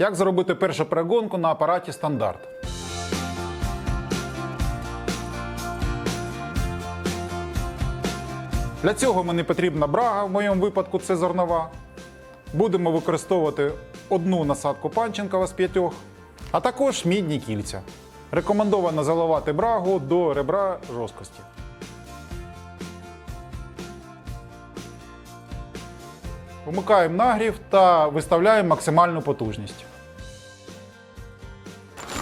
Як зробити першу перегонку на апараті стандарт? Для цього мені потрібна брага, в моєму випадку це зернова. Будемо використовувати одну насадку Панченкова з п'ятьох, а також мідні кільця. Рекомендовано заливати брагу до ребра жорсткості. Вмикаємо нагрів та виставляємо максимальну потужність.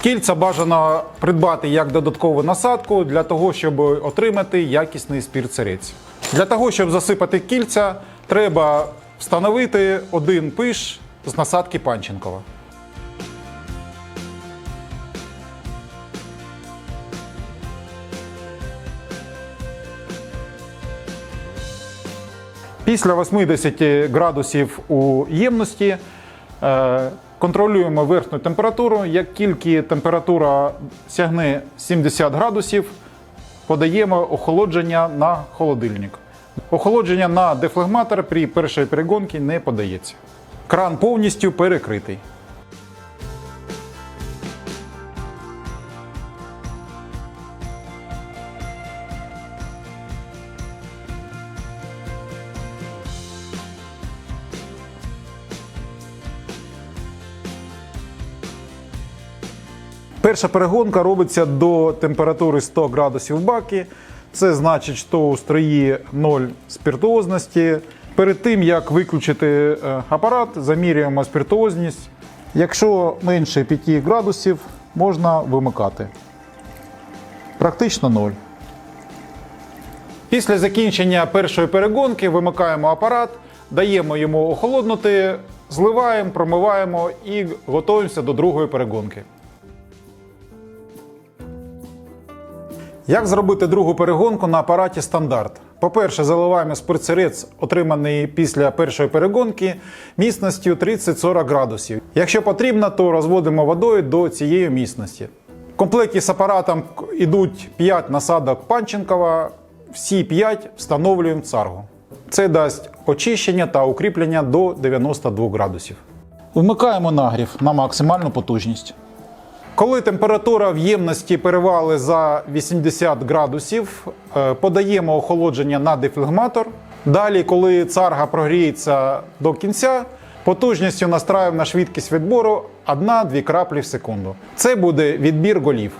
Кільця бажано придбати як додаткову насадку для того, щоб отримати якісний спірт-сирець. Для того, щоб засипати кільця, треба встановити один пиш з насадки Панченкова. Після 80 градусів у ємності е, контролюємо верхню температуру. Як тільки температура сягне 70 градусів, подаємо охолодження на холодильник. Охолодження на дефлегматор при першій перегонці не подається. Кран повністю перекритий. Перша перегонка робиться до температури 100 градусів в бакі. Це значить, що у строї 0 спіртуозності. Перед тим як виключити е, апарат, замірюємо спіртуозність. Якщо менше 5 градусів, можна вимикати. Практично 0. Після закінчення першої перегонки вимикаємо апарат, даємо йому охолоднути, зливаємо, промиваємо і готуємося до другої перегонки. Як зробити другу перегонку на апараті стандарт? По-перше, заливаємо спиртсирець, отриманий після першої перегонки, міцністю 30-40 градусів. Якщо потрібно, то розводимо водою до цієї міцності. В комплекті з апаратом йдуть 5 насадок Панченкова, всі 5 встановлюємо царгу. Це дасть очищення та укріплення до 92 градусів. Вмикаємо нагрів на максимальну потужність. Коли температура в ємності перевали за 80 градусів, е, подаємо охолодження на дефлегматор. Далі, коли царга прогріється до кінця, потужністю настраюємо на швидкість відбору 1-2 краплі в секунду. Це буде відбір голів.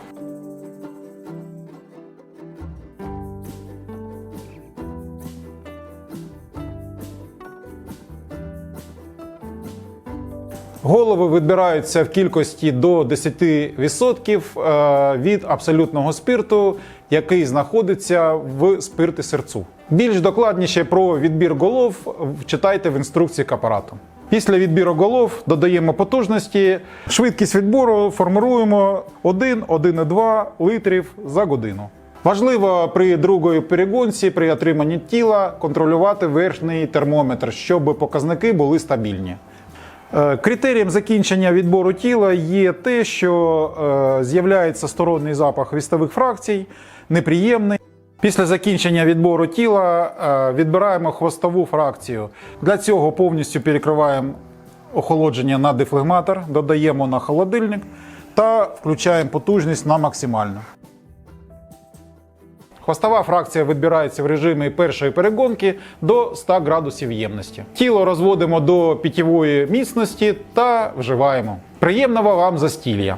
Голови відбираються в кількості до 10% е, від абсолютного спирту, який знаходиться в спирти серцю. Більш докладніше про відбір голов читайте в інструкції к апарату. Після відбіру голов додаємо потужності. Швидкість відбору формируємо 1-1,2 літрів за годину. Важливо при другої перегонці, при отриманні тіла, контролювати верхній термометр, щоб показники були стабільні. Е, Критерієм закінчення відбору тіла є те, що е, з'являється сторонній запах вістових фракцій, неприємний. Після закінчення відбору тіла е, відбираємо хвостову фракцію. Для цього повністю перекриваємо охолодження на дефлегматор, додаємо на холодильник та включаємо потужність на максимальну. Хвостова фракція відбирається в режимі першої перегонки до 100 градусів ємності. Тіло розводимо до пітєвої міцності та вживаємо. Приємного вам застілля!